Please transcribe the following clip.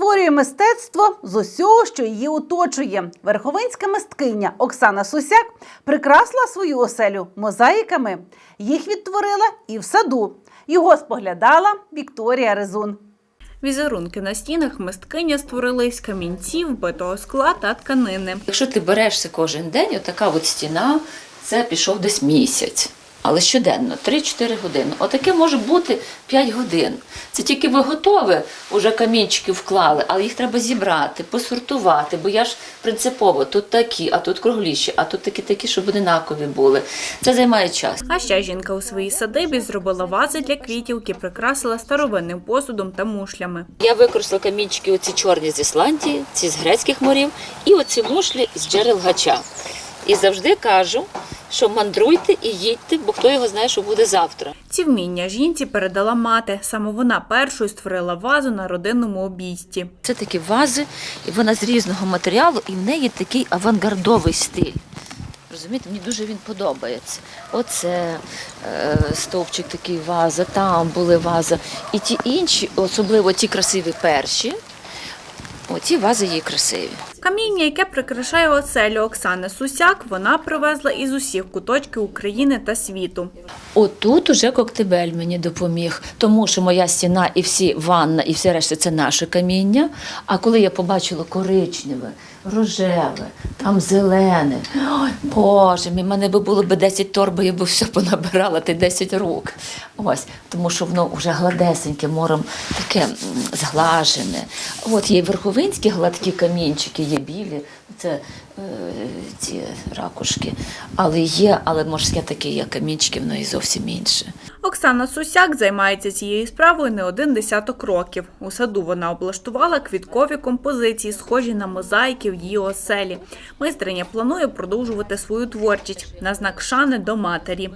створює мистецтво з усього, що її оточує. Верховинська мисткиня Оксана Сусяк прикрасила свою оселю мозаїками. Їх відтворила і в саду. Його споглядала Вікторія Резун. Візерунки на стінах мисткиня створили з камінців, битого скла та тканини. Якщо ти берешся кожен день, отака от стіна, це пішов десь місяць. Але щоденно, 3-4 години. Отаке може бути 5 годин. Це тільки ви готові, уже камінчики вклали, але їх треба зібрати, посортувати, бо я ж принципово тут такі, а тут кругліші, а тут такі такі, щоб одинакові були. Це займає час. А ще жінка у своїй садибі зробила вази для квітів, які прикрасила старовинним посудом та мушлями. Я використала камінчики оці чорні з Ісландії, ці з грецьких морів, і оці мушлі з джерел гача. І завжди кажу, що мандруйте і їдьте, бо хто його знає, що буде завтра. Ці вміння жінці передала мати. Саме вона першою створила вазу на родинному обійсті. Це такі вази, і вона з різного матеріалу, і в неї такий авангардовий стиль. Розумієте, мені дуже він подобається. Оце е, стовпчик такий ваза, там були ваза. І ті інші, особливо ті красиві перші, оці вази її красиві. Каміння, яке прикрашає оселю Оксани Сусяк, вона привезла із усіх куточків України та світу. Отут уже коктебель мені допоміг, тому що моя стіна і всі ванна, і все решта це наше каміння. А коли я побачила коричневе, рожеве, там зелене, ой, Боже, мій, мене було б 10 торб, я б все понабирала, ти 10 рук. Ось, тому що воно вже гладесеньке, мором таке зглажене. От є верховинські гладкі камінчики, є білі, це е, ці ракушки. Але є, але морське таке є камінчики, воно і зовсім інше. Оксана Сусяк займається цією справою не один десяток років. У саду вона облаштувала квіткові композиції, схожі на мозаїки в її оселі. Майстриня планує продовжувати свою творчість на знак шани до матері.